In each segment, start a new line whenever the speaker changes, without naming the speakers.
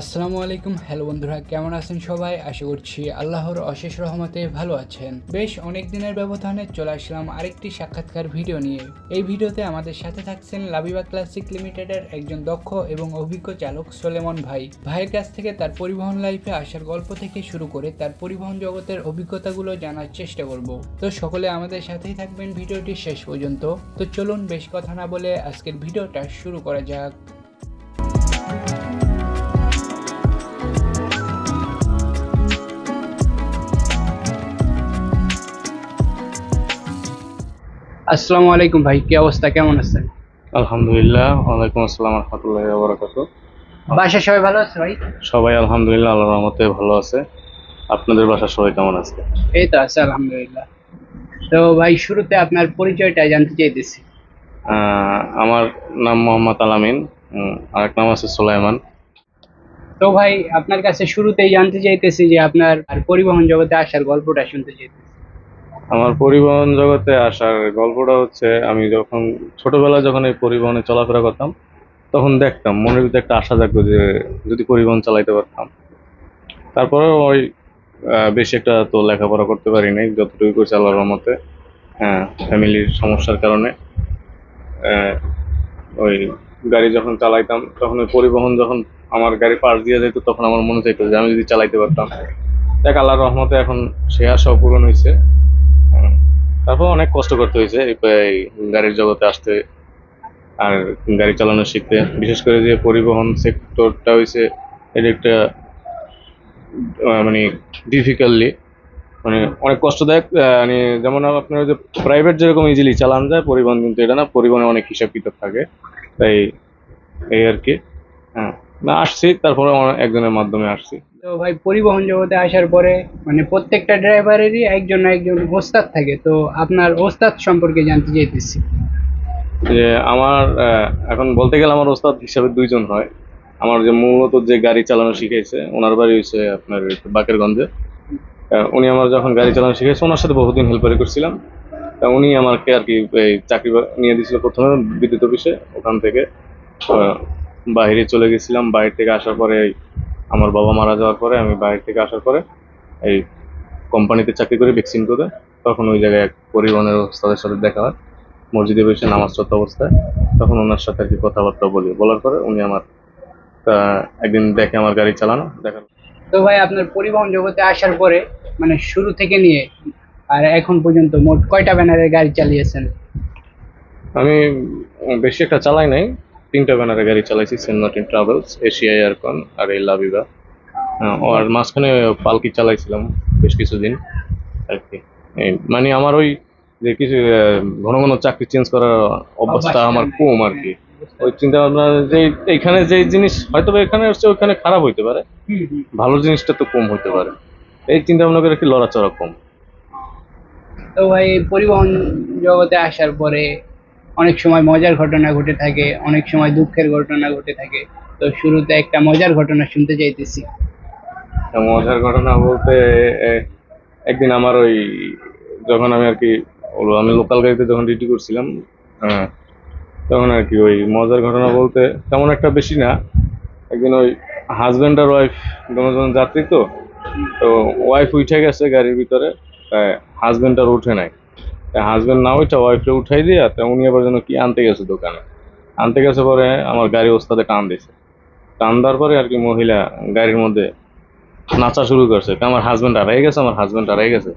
আসসালামু আলাইকুম। হ্যালো বন্ধুরা, কেমন আছেন সবাই? আশা করছি আল্লাহর অশেষ রহমতে ভালো আছেন। বেশ অনেক দিনের ব্যবধানে চলে আসলাম আরেকটি সাক্ষাৎকার ভিডিও নিয়ে। এই ভিডিওতে আমাদের সাথে থাকছেন লাবিবা ক্লাসিক লিমিটেডের একজন দক্ষ এবং অভিজ্ঞ চালক সোলেমন ভাই। ভাইয়ের কাছ থেকে তার পরিবহন লাইফে আসার গল্প থেকে শুরু করে তার পরিবহন জগতের অভিজ্ঞতাগুলো জানার চেষ্টা করব। তো সকলে আমাদের সাথেই থাকবেন ভিডিওটি শেষ পর্যন্ত। তো চলুন, বেশ কথা না বলে আজকের ভিডিওটা শুরু করা যাক। আসসালামু আলাইকুম ভাই কি অবস্থা? কেমন আছেন?
আলহামদুলিল্লাহ ওয়ালাইকুম আসসালাম রহমতুল্লাহ বরাকাতু।
বাসায় সবাই ভালো আছে ভাই?
সবাই আলহামদুলিল্লাহ আল্লাহর রহমতে ভালো আছে। আপনাদের বাসার সবাই কেমন আছে?
এই তো আছে আলহামদুলিল্লাহ। তো ভাই শুরুতে আপনার পরিচয়টা জানতে চাইতেছি।
আমার নাম মোহাম্মদ আলামিন আরেক নাম আছে সুলাইমান।
তো ভাই আপনার কাছে শুরুতেই জানতে চাইতেছি যে আপনার পরিবহন জগতে আসার গল্পটা শুনতে চাইতেছি।
আমার পরিবহন জগতে আসার গল্পটা হচ্ছে, আমি যখন ছোটবেলায় যখন এই পরিবহনে চলাফেরা করতাম, তখন দেখতাম, মনের ভিতরে একটা আশা জাগতো যে যদি পরিবহন চালাইতে পারতাম। তারপরে ওই বেশি একটা তো লেখাপড়া করতে পারি নাই, যতটুকু করছি রহমতে। হ্যাঁ ফ্যামিলির সমস্যার কারণে ওই গাড়ি যখন চালাইতাম, তখন ওই পরিবহন যখন আমার গাড়ি পাশ দিয়ে যেত, তখন আমার মনে চাইতো যে আমি যদি চালাইতে পারতাম। দেখ, আল্লাহর রহমতে এখন সে আশাও পূরণ হয়েছে। তারপর অনেক কষ্ট করতে হয়েছে, এই গাড়ির জগতে আসতে আর গাড়ি চালানো শিখতে। বিশেষ করে যে পরিবহন সেক্টরটা হয়েছে, এটা একটা মানে ডিফিকাল্টলি মানে অনেক কষ্টদায়ক মানে যেমন আপনার যে প্রাইভেট যেরকম ইজিলি চালানো যায়, পরিবহন কিন্তু এটা না, পরিবহনে অনেক হিসাব কিতাব থাকে। তাই, এই আর কি। হ্যাঁ না, আসছি, তারপরে একজনের মাধ্যমে আসছি।
তো ভাই পরিবহন জগতে আসার পরে মানে প্রত্যেকটা ড্রাইভারেরই একজন না একজন ওস্তাদ থাকে। তো আপনার ওস্তাদ সম্পর্কে জানতে চাইতেছি।
যে আমার এখন বলতে গেলে আমার ওস্তাদ হিসাবে দুইজন হয়। আমার যে মূলত যে গাড়ি চালানো শিখেছে ওনার বাড়ি হচ্ছে আপনার বাকেরগঞ্জে। উনি আমার যখন গাড়ি চালানো শিখেছে ওনার সাথে বহুদিন হেল্পারি করছিলাম। তা উনি আমাকে আর কি এই চাকরি নিয়ে দিয়েছিল প্রথমে বিদ্যুৎ অফিসে, ওখান থেকে বাইরে চলে গেছিলাম। বাইরে থেকে আসার পরে আমার বাবা মারা যাওয়ার পরে আমি বাইরে থেকে আসার পরে এই কোম্পানিতে চাকরি করে ভ্যাকসিন করে তখন ওই জায়গায় এক পরিবহনের ওস্তাদের সাথে দেখা হয়। মসজিদে বসে নামাজ চলতে অবস্থায়। তখন ওনার সাথে আর কি কথাবার্তা বলি। বলার পরে উনি আমার একদিন দেখে আমার গাড়ি চালানো দেখার
তো ভাই আপনার পরিবহন জগতে আসার পরে মানে শুরু থেকে নিয়ে আর এখন পর্যন্ত মোট কয়টা ব্যানারের গাড়ি চালিয়েছেন?
আমি বেশি একটা চালাই নাই। তিনটা ব্যানারে গাড়ি চালাইছি Saint Martin travels Asia Aircon আর এই লাভিবা আর মাঝখানে পালকি চালাইছিলাম বেশ কিছুদিন আর কি। মানে আমার ওই যে কিছু ঘন ঘন চাকরি চেঞ্জ করার অবস্থা আমার কম আর কি। ওই চিন্তা ভাবনা যে এইখানে যে জিনিস হয়তো এখানে হচ্ছে ওইখানে খারাপ হইতে পারে। ভালো জিনিসটা তো কম হইতে পারে। এই চিন্তা ভাবনা করে একটু লড়াচড়া কম।
তো ভাই পরিবহন জগতে আসার পরে অনেক সময় মজার ঘটনা ঘটে থাকে অনেক সময় দুঃখের ঘটনা ঘটে থাকে। তো শুরুতে একটা মজার ঘটনা শুনতে চাইতেছি।
মজার ঘটনা বলতে একদিন আমার ওই যখন আমি আর কি আমি লোকাল গাড়িতে যখন ডিউটি করছিলাম হ্যাঁ, তখন আর কি ওই মজার ঘটনা বলতে তেমন একটা বেশি না। একদিন ওই হাজব্যান্ড আর ওয়াইফ দুজন যাত্রী তো তো ওয়াইফ উঠে গেছে গাড়ির ভিতরে হাজব্যান্ড আর উঠে নাই। হাজব্যান্ড না উঠে ওয়াইফকে উঠাই দিয়ে তা উনি আবার যেন কি আনতে গেছে দোকানে। আনতে গেছে পরে আমার গাড়ি ওস্তাদে টান দিয়েছে টান দেওয়ার পরে আর কি মহিলা গাড়ির মধ্যে নাচা শুরু করছে। আমার হাজবেন্ড হারাই গেছে, আমার হাজবেন্ড হারাই গেছে।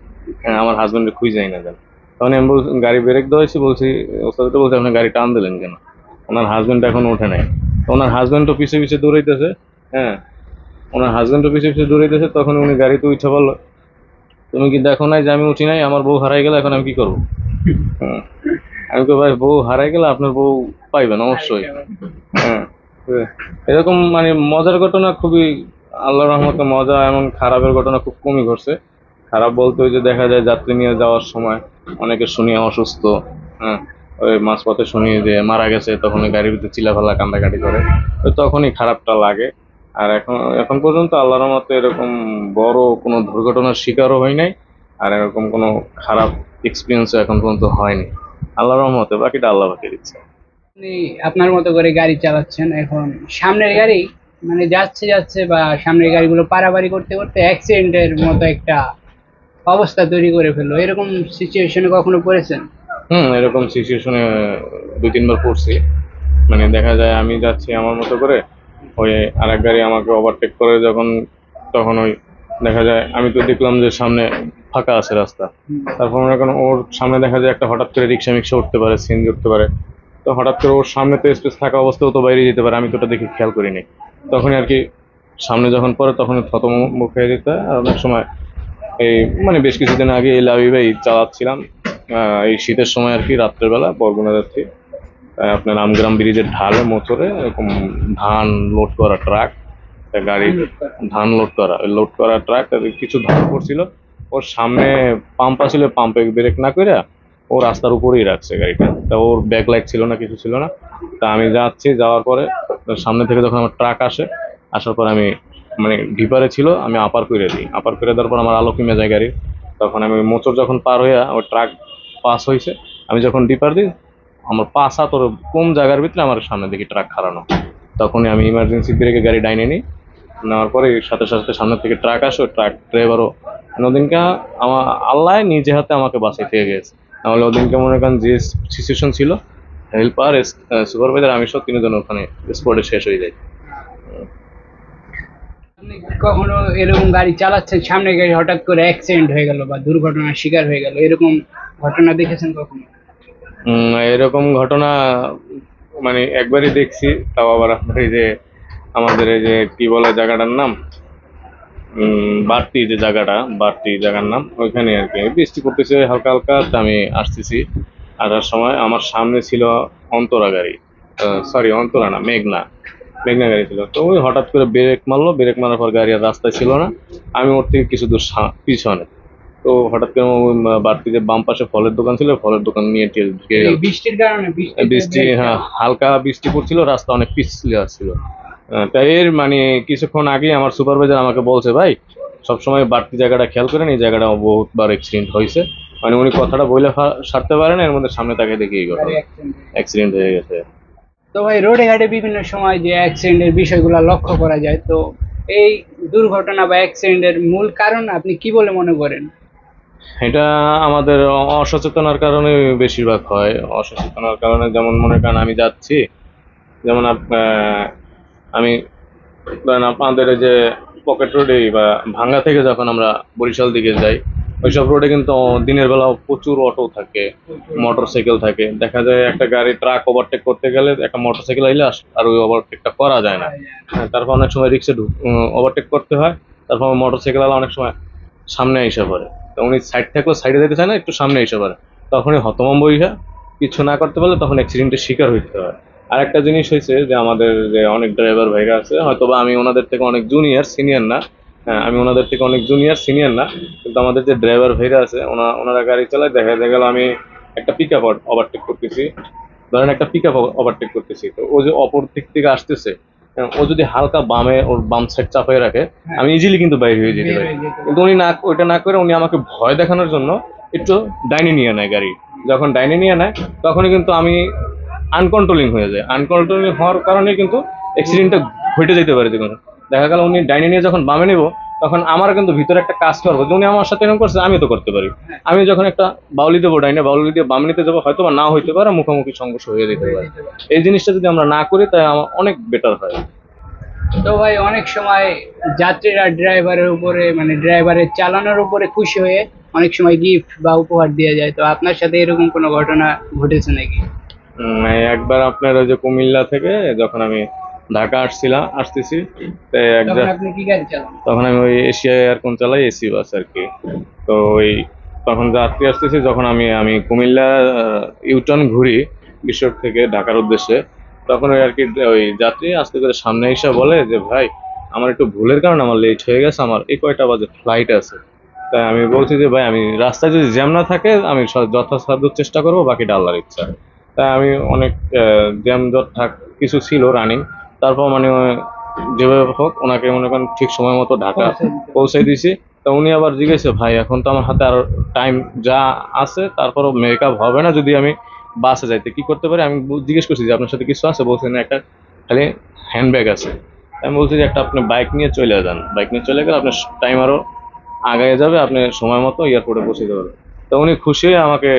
হ্যাঁ আমার হাজবেন্ডে খুঁজেই না কেন তখন আমি বলছি গাড়ি ব্রেক দেওয়াইছি বলছি ওস্তাদটা বলছে, আপনি গাড়ি টান দিলেন কেন? ওনার হাজবেন্ড এখন ওঠে নাই। তো ওনার হাজবেন্ডও পিছে পিছে দৌড়াইতেছে হ্যাঁ। ওনার হাজবেন্ডও পিছে পিছে দৌড়াইতেছে, তখন উনি গাড়িতে উঠে বলল তুমি কি দেখো নাই যে আমি উঠি নাই? আমার বউ হারাই গেলে এখন আমি কি করব? হ্যাঁ। আমি তো ভাই, বউ হারাই গেলে আপনার বউ পাইবেন অবশ্যই। হ্যাঁ। এরকম মানে মজার ঘটনা খুবই আল্লাহ রহমতে মজা এমন খারাপের ঘটনা খুব কমই ঘটছে। খারাপ বলতে ওই যে দেখা যায় যাত্রী নিয়ে যাওয়ার সময় অনেকে শুনিয়ে অসুস্থ হ্যাঁ। ওই মাঝপথে শুনি যে মারা গেছে, তখন গাড়ির ভিতরে চিলাফালা কান্দাকাটি করে। তখনই খারাপটা লাগে। আর এখন এখন পর্যন্ত আল্লাহর রহমতে এরকম বড় কোনো দুর্ঘটনার শিকারও হয় নাই আর এরকম কোনো খারাপ এক্সপিরিয়েন্সও এখন পর্যন্ত হয়নি। আল্লাহর রহমতে বাকিটা আল্লাহ বাকি দিচ্ছে।
আপনি আপনার মতো করে গাড়ি চালাচ্ছেন এখন সামনের গাড়ি মানে যাচ্ছে যাচ্ছে বা সামনের গাড়িগুলো পারাবারি করতে করতে অ্যাক্সিডেন্টের মতো একটা অবস্থা তৈরি করে ফেলল এরকম সিচুয়েশনে কখনো পড়েছেন?
হুম এরকম সিচুয়েশনে দুই তিনবার পড়ছি। মানে দেখা যায় আমি যাচ্ছি আমার মতো করে ওই আরেক গাড়ি আমাকে ওভারটেক করে যখন তখন ওই দেখা যায় আমি তো দেখলাম যে সামনে ফাঁকা আছে রাস্তা। তারপর মনে করেন ওর সামনে দেখা যায় একটা হঠাৎ করে রিক্সা মিক্সা উঠতে পারে সিন উঠতে পারে। তো হঠাৎ করে ওর সামনে তো স্পেস থাকা অবস্থাও তো বাইরে যেতে পারে আমি তো ওটা দেখে খেয়াল করিনি। তখনই আর কি সামনে যখন পড়ে তখন থতমুখ হয়ে যেতে হয় আর অনেক সময় এই মানে বেশ কিছুদিন আগে এই লাভিবাই চালাচ্ছিলাম এই শীতের সময় আর কি রাত্রেবেলা বরগুনা যাচ্ছি। আপনার আমগ্রাম ব্রিজের ঢালে মোচরে এরকম ধান লোড করা ট্রাক গাড়ি ধান লোড করা। ওই লোড করা ট্রাক কিছু ধান পড়ছিল। ওর সামনে পাম্প ছিল পাম্পে ব্রেক না করে ও রাস্তার উপরেই রাখছে গাড়িটা। তা ওর ব্যাক লাইট ছিল না কিছু ছিল না। তা আমি যাচ্ছি যাওয়ার পরে সামনে থেকে যখন আমার ট্রাক আসে আসার পর আমি মানে ডিপারে ছিল আমি আপার করে দিই। আপার করে দেওয়ার পর আমার আলো কিমে যায় গাড়ি তখন আমি মোচর যখন পার হইয়া ওই ট্রাক পাস হয়েছে আমি যখন ডিপার দিই আমার পাঁচ হাত ওর কোন জায়গার ভিতরে আমার সামনে দেখি ট্রাক খাড়ানো। তখনই আমি ইমার্জেন্সি ব্রেকে গাড়ি ডাইনে নিই। নেওয়ার পরে সাথে সাথে সামনে থেকে ট্রাক আসো ট্রাক ড্রাইভারও ওদিনকে আমার আল্লাহ নিজে হাতে আমাকে বাঁচাই থেকে গেছে। নাহলে ওদিনকে মনে করেন যে সিচুয়েশন ছিল হেল্পার সুপারভাইজার আমি সব তিনজন ওখানে স্পটে শেষ হয়ে যায়
কখনো এরকম গাড়ি চালাচ্ছেন? সামনে গাড়ি হঠাৎ করে অ্যাক্সিডেন্ট হয়ে গেল বা দুর্ঘটনার শিকার হয়ে গেল, এরকম ঘটনা দেখেছেন কখনো?
এরকম ঘটনা মানে একবারই দেখছি, তাও আবার আপনার এই যে, আমাদের এই যে কি বলে জায়গাটার নাম? বাড়তি যে জায়গাটা, বাড়তি জায়গার নাম, ওইখানে আর কি। বৃষ্টি পড়তেছে হালকা হালকা আমি আসতেছি। আসার সময় আমার সামনে ছিল অন্তরা গাড়ি। সরি অন্তরা না, মেঘনা। মেঘনা গাড়ি ছিল। তো ওই হঠাৎ করে ব্রেক মারলো। ব্রেক মারার পর গাড়ি আর রাস্তায় ছিল না। আমি ওর থেকে কিছু দূর পিছনে। তো হঠাৎ করে ওই বাড়তি যে বাম পাশে ফলের দোকান ছিল ফলের দোকান নিয়ে ঢুকে গেল
বৃষ্টির কারণে
বৃষ্টি হ্যাঁ হালকা বৃষ্টি পড়ছিল রাস্তা অনেক পিছলে আসছিল। তাই এর মানে কিছুক্ষণ আগে আমার সুপারভাইজার আমাকে বলছে ভাই সবসময় বাড়তি জায়গাটা খেয়াল করেন এই জায়গাটা বহুতবার অ্যাক্সিডেন্ট হয়েছে। মানে উনি কথাটা বলে সারতে পারেন এর মধ্যে সামনে তাকে দেখে এই ঘটনা। অ্যাক্সিডেন্ট হয়ে গেছে।
তো ভাই রোডে ঘাটে বিভিন্ন সময় যে অ্যাক্সিডেন্টের বিষয়গুলো লক্ষ্য করা যায় তো এই দুর্ঘটনা বা অ্যাক্সিডেন্টের মূল কারণ আপনি কি বলে মনে করেন?
এটা আমাদের অসচেতনার কারণে বেশিরভাগ হয়। অসচেতনার কারণে যেমন মনে করেন আমি যাচ্ছি যেমন আমি ধরেন আপনাদের যে পকেট রোডে বা ভাঙ্গা থেকে যখন আমরা বরিশাল দিকে যাই ওইসব রোডে কিন্তু দিনের বেলা প্রচুর অটো থাকে মোটর সাইকেল থাকে। দেখা যায় একটা গাড়ি ট্রাক ওভারটেক করতে গেলে একটা মোটর সাইকেল আইলে আস- আর ওই ওভারটেকটা করা যায় না। হ্যাঁ, তারপর অনেক সময় রিক্সা ওভারটেক করতে হয় তারপর মোটর সাইকেল অনেক সময় সামনে এসে পড়ে। তো উনি সাইড থাকলেও সাইডে যেতে চায় না একটু সামনে এসে পড়ে। তখনই হতমম্ব হইয়া কিছু না করতে পারলে তখন অ্যাক্সিডেন্টের শিকার হইতে হয়। আর একটা জিনিস হয়েছে যে আমাদের যে অনেক ড্রাইভার ভাইরা আছে হয়তো বা আমি ওনাদের থেকে অনেক জুনিয়র সিনিয়র না। হ্যাঁ, আমি ওনাদের থেকে অনেক জুনিয়র সিনিয়র না। কিন্তু আমাদের যে ড্রাইভার ভাইরা আছে ওনা ওনারা গাড়ি চালায় দেখা যায় গেল আমি একটা পিক আপ ওভারটেক করতেছি। ধরেন একটা পিক আপ ওভারটেক করতেছি। তো ও যে অপর দিক থেকে আসতেছে ও যদি হালকা বামে ওর বাম সাইড চাপাই রাখে আমি ইজিলি কিন্তু বাইরে হয়ে যেতে পারি। কিন্তু উনি না ওইটা না করে উনি আমাকে ভয় দেখানোর জন্য একটু ডাইনে নিয়ে নেয় গাড়ি। যখন ডাইনে নিয়ে নেয় তখনই কিন্তু আমি আনকন্ট্রোলিং হয়ে যায় আনকন্ট্রোলিং হওয়ার কারণে কিন্তু অ্যাক্সিডেন্টটা ঘটে যেতে পারে যে দেখা গেল উনি ডাইনে নিয়ে যখন বামে নেব তখন আমার কিন্তু ভিতরে একটা কাজ করব। যে উনি আমার সাথে এরকম করছে আমি তো করতে পারি। আমি যখন একটা বাউলি দেবো ডাইনে বাউলি দিয়ে বাম নিতে যাব হয়তো বা না হইতে পারে মুখোমুখি সংঘর্ষ হয়ে যেতে পারে। এই জিনিসটা যদি আমরা না করি তাই আমার অনেক বেটার হয়।
তো ভাই অনেক সময় যাত্রীরা ড্রাইভারের উপরে মানে ড্রাইভারের চালানোর উপরে খুশি হয়ে অনেক সময় গিফট বা উপহার দিয়ে যায়। তো আপনার সাথে এরকম কোনো ঘটনা ঘটেছে নাকি?
একবার আপনার ওই যে কুমিল্লা থেকে যখন আমি ঢাকা আসছিলাম আসতেছি।
তখন
আমি ওই এশিয়া এয়ারকোন চালাই এসি বাস আর কি। তো ওই তখন যাত্রী আসতেছি যখন আমি আমি কুমিল্লা ইউটার্ন ঘুরি বিশ্ব থেকে ঢাকার উদ্দেশ্যে তখন ওই আর কি ওই যাত্রী আসতে করে সামনে এসে বলে যে ভাই আমার একটু ভুলের কারণে আমার লেট হয়ে গেছে আমার এই কয়টা বাজে ফ্লাইট আছে। তাই আমি বলছি যে ভাই আমি রাস্তায় যদি জ্যাম না থাকে আমি যথাসাধ্য চেষ্টা করব বাকিটা আল্লাহর ইচ্ছা। তাই আমি অনেক জ্যাম জট থাক কিছু ছিল রানিং তারপর মানে যেভাবে হোক ওনাকে মনে করেন ঠিক সময় মতো ঢাকা
পৌঁছে
দিছি। তো উনি আবার জিজ্ঞেসে ভাই এখন তো আমার হাতে আর টাইম যা আছে তারপরও মেকআপ হবে না যদি আমি বাসে যাইতে কি করতে পারি? আমি জিজ্ঞেস করছি যে আপনার সাথে কিছু আছে? বলছেন একটা খালি হ্যান্ডব্যাগ আছে। আমি বলছি যে একটা আপনি বাইক নিয়ে চলে যান। বাইক নিয়ে চলে গেলে আপনার টাইম আরও আগায় যাবে আপনি সময় মতো এয়ারপোর্টে পৌঁছে পারবেন তো উনি খুশি হয়ে আমাকে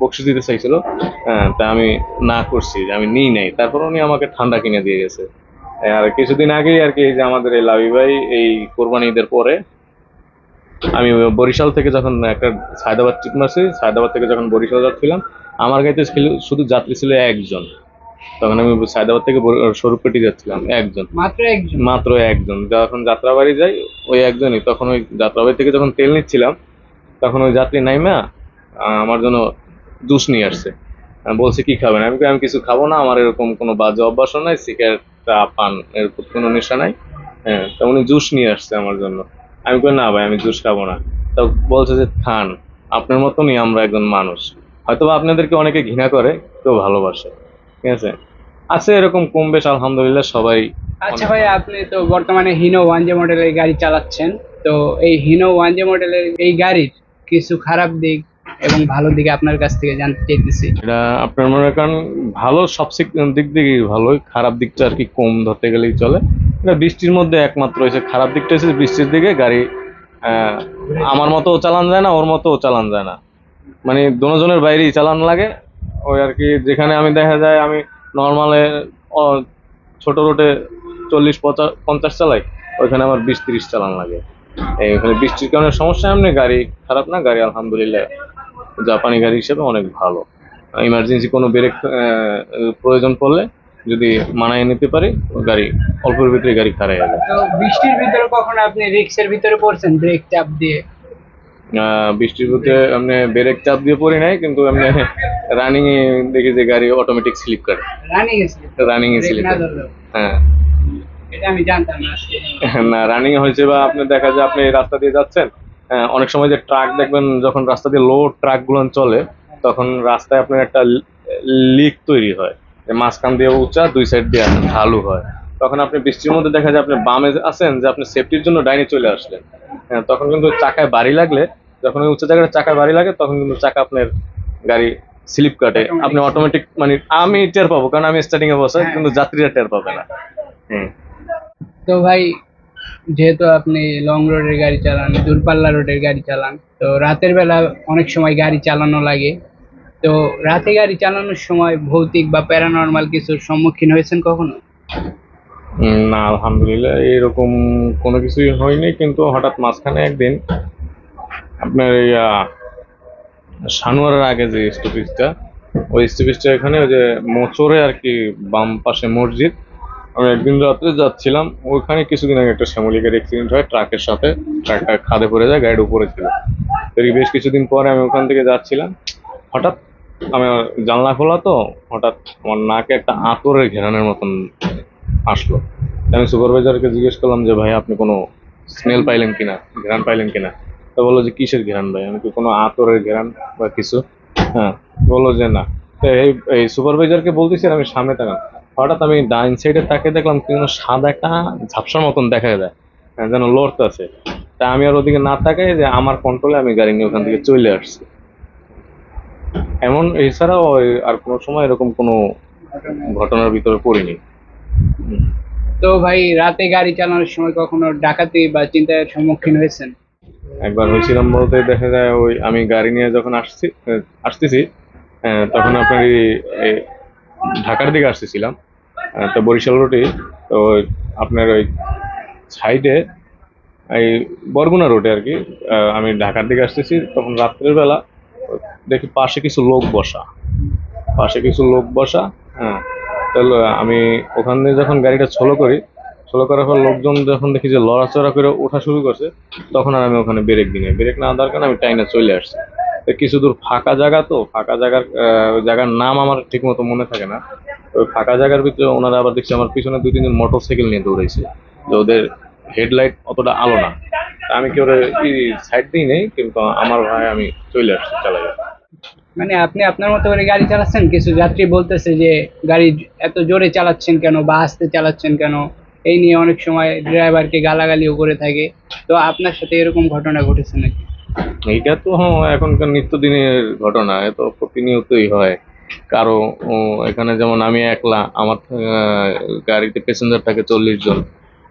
বকশিস দিতে চাইছিল। হ্যাঁ তা আমি না করছি যে আমি নিই নাই। তারপর উনি আমাকে ঠান্ডা কিনে দিয়ে গেছে। আর কিছুদিন আগেই আর কি এই যে আমাদের এই লাভি ভাই এই কোরবানি ঈদের পরে আমি বরিশাল থেকে যখন একটা সায়দাবাদ ট্রিপ মারছি সায়দাবাদ থেকে যখন বরিশাল যাচ্ছিলাম আমার গাড়িতে ছিল শুধু যাত্রী ছিল একজন। তখন আমি সায়দাবাদ থেকে বর- স্বরূপপেটি যাচ্ছিলাম একজন।
মাত্র একজন?
মাত্র একজন। যখন যাত্রাবাড়ি যাই ওই একজনই। তখন ওই যাত্রাবাড়ি থেকে যখন তেল নিচ্ছিলাম তখন ওই যাত্রী নাইমা আমার জন্য জুস নিয়ে আসছে। আমি বলছি, কি খাবেন? আমি আমি কিছু খাব না, আমার এরকম কোনো বাজে অভ্যাসও নাই সিগারেট পান, এরকম কোনো নেশা নাই। হ্যাঁ তা উনি জুস নিয়ে আসছে আমার জন্য। আমি কই, না ভাই, আমি জুস খাব না। তো বলছে যে খান আপনার মতনই আমরা একজন মানুষ। হয়তো আপনাদেরকে অনেকে ঘৃণা করে, কেউ ভালোবাসে। ঠিক আছে? আছে এরকম কম বেশ, আলহামদুলিল্লাহ সবাই
আচ্ছা ভাই, আপনি তো বর্তমানে হিনো ওয়ান জে মডেলের গাড়ি চালাচ্ছেন। তো এই হিনো ওয়ান জে মডেলের এই গাড়ির কিছু খারাপ দিক এবং ভালো দিকে আপনার কাছ থেকে জানতে চাইতেছি।
এটা আপনার মনে করেন ভালো, সব দিক দিকে ভালোই খারাপ দিকটা আর কি কম ধরতে গেলেই চলে। এটা বৃষ্টির মধ্যে একমাত্র হয়েছে, খারাপ দিকটা হচ্ছে বৃষ্টির দিকে, গাড়ি আমার মতো চালান যায় না, ওর মতো চালান যায় না। মানে দুজনের বাইরেই চালান লাগে, ওই আর কি যেখানে আমি দেখা যায় আমি নর্মালে ছোট রোডে চল্লিশ পঞ্চাশ পঞ্চাশ চালাই, ওইখানে আমার বিশ, তিরিশ চালান লাগে। এই ওখানে বৃষ্টির কারণে সমস্যা এমনি, গাড়ি খারাপ না, গাড়ি আলহামদুলিল্লাহ জাপানি গাড়ি হিসেবে অনেক ভালো। ইমার্জেন্সি কোনো ব্রেক প্রয়োজন পড়লে যদি মানায় নিতে পারি গাড়ি অল্পের ভিতরে গাড়ি খারাপ যাবে
বৃষ্টির ভিতরে কখনো আপনি রিক্সের ভিতরে পড়ছেন ব্রেক চাপ দিয়ে?
বৃষ্টির মধ্যে এমনি ব্রেক চাপ দিয়ে পড়ি নাই কিন্তু এমনি রানিং এ দেখি যে গাড়ি অটোমেটিক স্লিপ করে।
রানিং
রানিং এ স্লিপ
না
করে।
ধরলেও?
হ্যাঁ।
এটা আমি জানতাম না
না রানিং হয়েছে বা আপনি দেখা যায় আপনি রাস্তা দিয়ে যাচ্ছেন অনেক সময় যে ট্রাক দেখবেন যখন রাস্তা দিয়ে লোড ট্রাকগুলো চলে তখন রাস্তায় আপনার একটা লিক তৈরি হয়। মাঝখান দিয়ে উঁচা দুই সাইড দিয়ে ঢালু হয়। তখন আপনি বৃষ্টির মধ্যে দেখা যায় আপনি বামে আছেন যে আপনি সেফটির জন্য ডাইনে চলে আসলেন। হ্যাঁ, তখন কিন্তু চাকায় বাড়ি লাগলে যখন ওই উঁচু জায়গায় চাকায় বাড়ি লাগে তখন কিন্তু চাকা আপনার গাড়ি স্লিপ কাটে। আপনি অটোমেটিক মানে আমি টের পাবো কারণ আমি স্টার্টিং এ বসে
হ্যাঁ।
কিন্তু যাত্রীরা টের পাবে না। হুম।
তো ভাই যেহেতু আপনি লং রোডের গাড়ি চালান, দূরপাল্লা রোডের গাড়ি চালান, তো রাতের বেলা অনেক সময় গাড়ি চালানো লাগে। তো রাতে গাড়ি চালানোর সময় ভৌতিক বা প্যারানর্মাল কিছুর সম্মুখীন হয়েছেন কখনো?
না, আলহামদুলিল্লাহ, এরকম কোনো কিছুই হয়নি, কিন্তু হঠাৎ মাঝখানে একদিন আপনার এই সানোয়ারের আগে যে স্টপিসটা ওই স্টপিসটা এখানে ওই যে মোচরে আর কি বাম পাশে মসজিদ আমি একদিন রাত্রে যাচ্ছিলাম, ওইখানে কিছুদিন আগে একটা শ্যামলিকের অ্যাক্সিডেন্ট হয় ট্রাকের সাথে ট্রাকটা খাদে পড়ে যায়, গাড়ির উপরে ছিল। বেশ কিছুদিন পরে আমি ওখান থেকে যাচ্ছিলাম। হঠাৎ আমার জানলা খোলা তো, হঠাৎ আমার নাকে একটা আতরের ঘেরানোর মতন আসলো। আমি সুপারভাইজারকে জিজ্ঞেস করলাম যে, ভাই, আপনি কোনো স্মেল পাইলেন কিনা? ঘেরান পাইলেন কিনা? তো বলল যে, কিসের ঘেরান ভাই? আমি কি কোনো আতরের ঘেরান বা কিছু? হ্যাঁ বলল যে, না। এই সুপারভাইজারকে বলতেছি আমি সামনে তাকাম হঠাৎ আমি ডাইন সাইডে তাকিয়ে দেখলাম কোনো সাদা একটা ঝাপসার মতন দেখা যায় হ্যাঁ, যেন লড়তে আছে। তা আমি আর ওদিকে না তাকাই যে আমার কন্ট্রোলে আমি গাড়ি নিয়ে ওখান থেকে চলে আসছি। এমন এছাড়াও আর কোনো সময় এরকম কোনো ঘটনার ভিতরে পড়িনি।
তো ভাই রাতে গাড়ি চালানোর সময় কখনো ডাকাতি বা চিন্তার সম্মুখীন হয়েছেন?
একবার হয়েছিলাম বলতে দেখা যায় ওই আমি গাড়ি নিয়ে যখন আসছি আসতেছি তখন আপনার ঢাকার দিকে আসতেছিলাম। তো বরিশাল রোডে তো আপনার ওই সাইডে, এই বরগুনা রোডে আর কি আমি ঢাকার দিকে আসতেছি, তখন রাত্রের বেলা দেখি পাশে কিছু লোক বসা। পাশে কিছু লোক বসা হ্যাঁ তাহলে আমি ওখানে যখন গাড়িটা ছোলো করি, ছোলো করার পর লোকজন যখন দেখি যে লড়াচড়া করে ওঠা শুরু করছে, তখন আর আমি ওখানে ব্রেক দিই ব্রেক না দেওয়ার কারণে আমি টাইনে চলে আসছি। কিছু দূর ফাঁকা জায়গা তো, ফাঁকা জায়গার জায়গার নাম আমার ঠিক মতো মনে থাকে না। ওই ফাঁকা জায়গার ভিতরে ওনারা আবার দেখছি আমার পিছনে দুই, তিনজন মোটর সাইকেল নিয়ে দৌড়াইছে। যে ওদের হেডলাইট অতটা আলো না। তা আমি কি কি সাইড দিই নেই? কিন্তু আমার ভাই, আমি চলে আসছি, চালাই।
মানে আপনি আপনার মতো করে গাড়ি চালাচ্ছেন? কিছু যাত্রী বলতেছে যে, গাড়ি এত জোরে চালাচ্ছেন কেন বা আস্তে চালাচ্ছেন কেন? এই নিয়ে অনেক সময় ড্রাইভারকে গালাগালিও করে থাকে। তো আপনার সাথে এরকম ঘটনা ঘটেছে নাকি?
এইটা তো হ্যাঁ, এখনকার নিত্যদিনের ঘটনা এ তো প্রতিনিয়তই হয়। কারও এখানে যেমন আমি একলা আমার গাড়িতে প্যাসেঞ্জার থাকে চল্লিশ জন।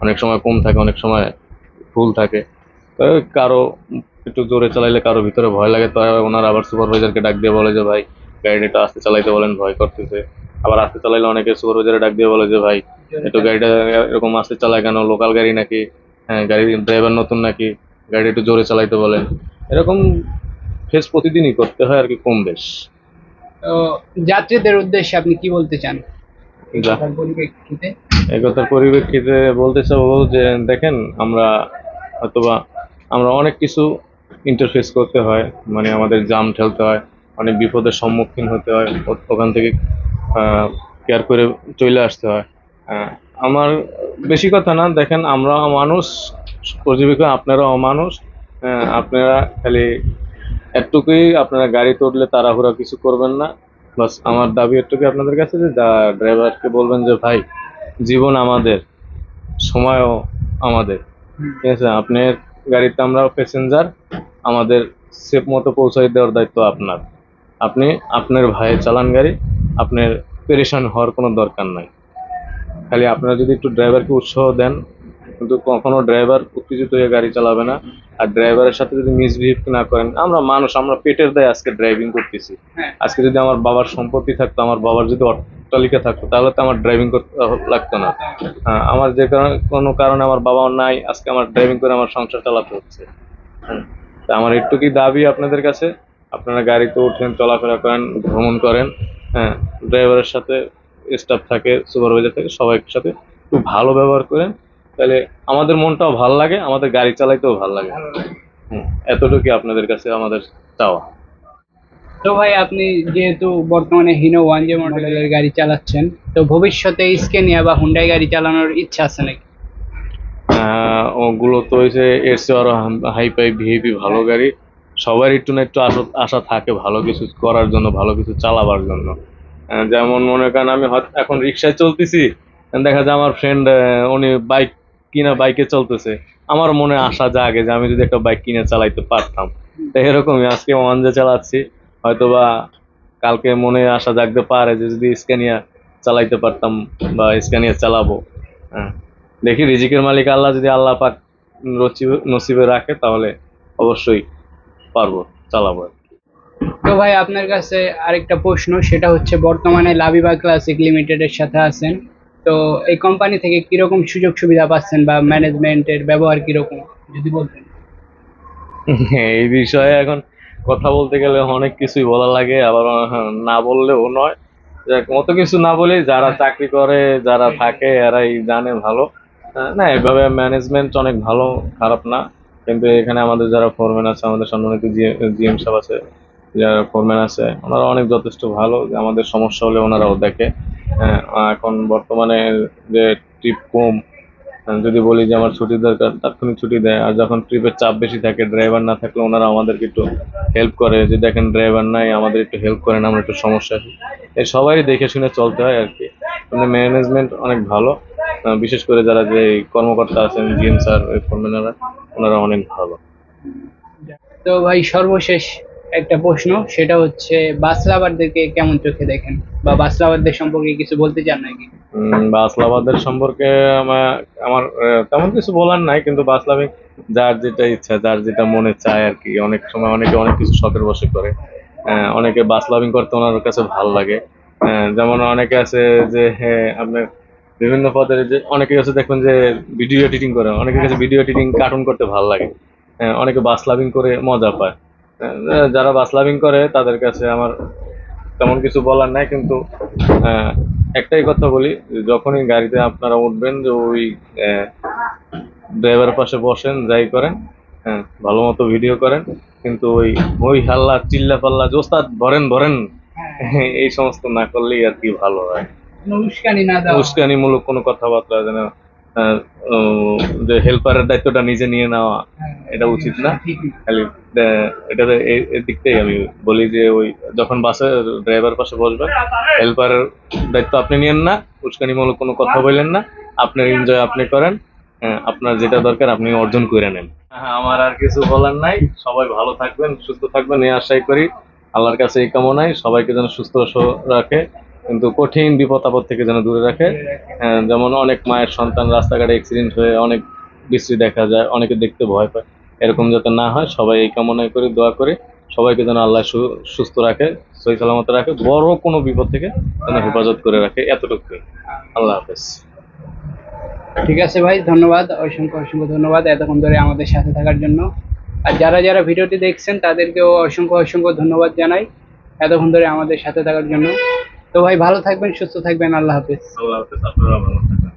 অনেক সময় কম থাকে অনেক সময় ফুল থাকে। কারও একটু জোরে চালাইলে কারও ভিতরে ভয় লাগে তো ওনার আবার সুপারভাইজারকে ডাক দিয়ে বলে যে ভাই গাড়িটা একটু আস্তে চালাইতে বলেন ভয় করতেছে। আবার আস্তে চালাইলে অনেকে সুপারভাইজারে ডাক দিয়ে বলে যে ভাই একটু গাড়িটা এরকম আস্তে চালায় কেন? লোকাল গাড়ি নাকি? হ্যাঁ গাড়ির ড্রাইভার নতুন নাকি? গাড়ি একটু জোরে চালাইতে বলেন। এরকম ফেস প্রতিদিনই করতে হয় আর কি কম বেশ।
তো যাত্রীদের উদ্দেশ্যে আপনি কি বলতে চান? পরিপ্রেক্ষিতে।
এই কথার পরিপ্রেক্ষিতে বলতে চাবো যে দেখেন আমরা হয়তোবা আমরা অনেক কিছু ইন্টারফেস করতে হয়। মানে আমাদের জাম ঠেলতে হয় অনেক বিপদের সম্মুখীন হতে হয় ওখান থেকে কেয়ার করে চলে আসতে হয়। আমার বেশি কথা না দেখেন আমরা মানুষ পর্যবেক্ষণ আপনারাও মানুষ আহ, আপনারা খালি এটুকুই আপনারা গাড়িতে উঠলে তাড়াহুড়া কিছু করবেন না। বাস আমার দাবি এটুকুই আপনাদের কাছে যে ড্রাইভারকে বলবেন যে ভাই জীবন আমাদের সময়ও আমাদের। ঠিক আছে আপনার গাড়িতে আমরা প্যাসেঞ্জার আমাদের সেফ মতো পৌঁছাই দেওয়ার দায়িত্ব আপনার। আপনি আপনার ভাই চালান গাড়ি আপনার পেরেশান হওয়ার কোনো দরকার নাই। খালি আপনারা যদি একটু ড্রাইভারকে উৎসাহ দেন কিন্তু কখনো ড্রাইভার উত্তেজিত হয়ে গাড়ি চালাবে না। আর ড্রাইভারের সাথে যদি মিসবিহেভ না করেন আমরা মানুষ আমরা পেটের দায় আজকে ড্রাইভিং করতেছি।
হ্যাঁ।
আজকে যদি আমার বাবার সম্পত্তি থাকতো আমার বাবার যদি অট্টালিকা থাকতো তাহলে তো আমার ড্রাইভিং করতে লাগতো না। হ্যাঁ, আমার যে কারণে কোনো কারণে আমার বাবা নাই আজকে আমার ড্রাইভিং করে আমার সংসার চালাতে হচ্ছে। হ্যাঁ, তা আমার একটুকুই দাবি আপনাদের কাছে। আপনারা গাড়িতে ওঠেন চলাফেরা করেন ভ্রমণ করেন। হ্যাঁ ড্রাইভারের সাথে স্টাফ থাকে সুপারভাইজার থাকে সবাই সাথে একটু ভালো ব্যবহার করেন। তাহলে আমাদের মনটাও ভালো লাগে আমাদের গাড়ি চালাইতেও ভালো লাগে। এতটুকুই আপনাদের কাছে আমাদের চাওয়া।
তো ভাই আপনি যেহেতু বর্তমানে হিনো ওয়ান যে মডেলের গাড়ি চালাচ্ছেন তো ভবিষ্যতে স্কেনিয়া বা হুন্ডাই গাড়ি চালানোর ইচ্ছা আছে নাকি?
আহ, ওগুলো তো হয়েছে এর চেয়ে আরও হাই ফাই ভিআইপি ভালো গাড়ি। সবার একটু না একটু আশা থাকে ভালো কিছু করার জন্য ভালো কিছু চালাবার জন্য। যেমন মনে করেন আমি এখন রিক্সায় চলতেছি, দেখা যায় আমার ফ্রেন্ড উনি বাইক কিনা বাইকে চলতেছে। আমার মনে আশা জাগে যে আমি যদি একটা বাইক কিনে চালাইতে পারতাম। তো এরকমই আজকে ওয়ানজে চালাচ্ছি। হয়তোবা কালকে মনে আশা জাগতে পারে যে যদি স্ক্যানিয়া চালাইতে পারতাম বা স্ক্যানিয়া চালাবো। হ্যাঁ দেখি রিজিকের মালিক আল্লাহ যদি আল্লাহ পাক নসিবে রাখে তাহলে অবশ্যই পারব, চালাবো।
তো ভাই, আপনার কাছে আরেকটা প্রশ্ন, সেটা হচ্ছে বর্তমানে লাবিবা ক্লাসিক লিমিটেডের সাথে আছেন। তো এই কোম্পানি থেকে কীরকম সুযোগ সুবিধা পাচ্ছেন বা ম্যানেজমেন্টের ব্যবহার কীরকম, যদি বলতেন?
এই বিষয়ে এখন কথা বলতে গেলে অনেক কিছুই বলা লাগে, আবার না বললেও নয়। অত কিছু না বলে, যারা চাকরি করে, যারা থাকে, এরাই জানে ভালো। না, এভাবে ম্যানেজমেন্ট অনেক ভালো, খারাপ না। কিন্তু এখানে আমাদের যারা ফোরম্যান আছে, আমাদের সম্মানিত জিএম সাহেব আছে যারা ফোরম্যান আছে ওনারা অনেক যথেষ্ট ভালো। আমাদের সমস্যা হলে ওনারাও দেখে। হ্যাঁ, এখন বর্তমানে যে ট্রিপ কম যদি বলি যে আমার ছুটি দরকার তাৎক্ষণিক ছুটি দেয়। আর যখন ট্রিপের চাপ বেশি থাকে ড্রাইভার না থাকলে ওনারা আমাদেরকে একটু হেল্প করে যে দেখেন ড্রাইভার নাই আমাদের একটু হেল্প করেন আমরা একটু সমস্যা এই সবাই দেখে শুনে চলতে হয় আর কি। ম্যানেজমেন্ট অনেক ভালো। বিশেষ করে যারা যে কর্মকর্তা আছেন জিএম স্যার ওই ফোরম্যানেরা ওনারা অনেক ভালো।
তো ভাই সর্বশেষ একটা প্রশ্ন সেটা হচ্ছে বাস লাভারদেরকে কেমন চোখে দেখেন? বা বাস লাভারদের সম্পর্কে কিছু বলতে চান নাকি?
উম, বাসলাবাদের সম্পর্কে আমার তেমন কিছু বলার নাই কিন্তু বাসলাভিক যার যেটা ইচ্ছা যার যেটা মনে চায় আর কি। অনেক সময় অনেকে অনেক কিছু শখের বসে করে। অনেকে বাস লাভিং করতে ওনার কাছে ভালো লাগে। যেমন অনেকে আছে যে হ্যাঁ আপনার বিভিন্ন পদের যে অনেকে আছে দেখবেন যে ভিডিও এডিটিং করে। অনেকের কাছে ভিডিও এডিটিং কার্টুন করতে ভালো লাগে। অনেকে বাস লাভিং করে মজা পায়। যারা বাস লাভিং করে তাদের কাছে আমার তেমন কিছু বলার নাই কিন্তু একটাই কথা বলি যখনই গাড়িতে আপনারা উঠবেন যে ওই ড্রাইভারের পাশে বসেন যাই করেন হ্যাঁ ভালো মতো ভিডিও করেন কিন্তু ওই ওই হাল্লা চিল্লা পাল্লা জোস্তাদ ভরেন ভরেন এই সমস্ত না করলেই আর কি ভালো হয়। উস্কানিমূলক কোনো কথাবার্তা যেন যে হেল্পারের দায়িত্বটা নিজে নিয়ে নেওয়া
হ্যাঁ,
এটা উচিত না। খালি এটা দিকটাই আমি বলি যে ওই যখন বাসে ড্রাইভার পাশে বসবেন হেল্পারের দায়িত্ব আপনি নিয়েন না উস্কানিমূলক কোনো কথা বললেন না আপনার এনজয় আপনি করেন হ্যাঁ, আপনার যেটা দরকার আপনি অর্জন করে নেন। হ্যাঁ, আমার আর কিছু বলার নাই সবাই ভালো থাকবেন সুস্থ থাকবেন এই আশাই করি। আল্লাহর কাছে এই কামনাই সবাইকে যেন সুস্থ রাখে। কিন্তু কঠিন বিপদ আপদ থেকে যেন দূরে রাখে। হ্যাঁ, যেমন অনেক মায়ের সন্তান রাস্তাঘাটে অ্যাক্সিডেন্ট হয়ে অনেক বিশ্রী দেখা যায় অনেকে দেখতে ভয় পায়। এরকম যাতে না হয় সবাই এই কামনায় করে দোয়া করে সবাইকে যেন আল্লাহ সুস্থ রাখে সহি সালামত রাখে বড় কোনো বিপদ থেকে যেন হেফাজত করে রাখে এতটুকু আল্লাহ হাফেজ।
ঠিক আছে ভাই ধন্যবাদ অসংখ্য অসংখ্য ধন্যবাদ এতক্ষণ ধরে আমাদের সাথে থাকার জন্য। আর যারা যারা ভিডিওটি দেখছেন তাদেরকেও অসংখ্য অসংখ্য ধন্যবাদ জানাই এতক্ষণ ধরে আমাদের সাথে থাকার জন্য। তো ভাই ভালো থাকবেন সুস্থ থাকবেন আল্লাহ হাফিজ।
আল্লাহ হাফিজ আপনারা ভালো থাকবেন।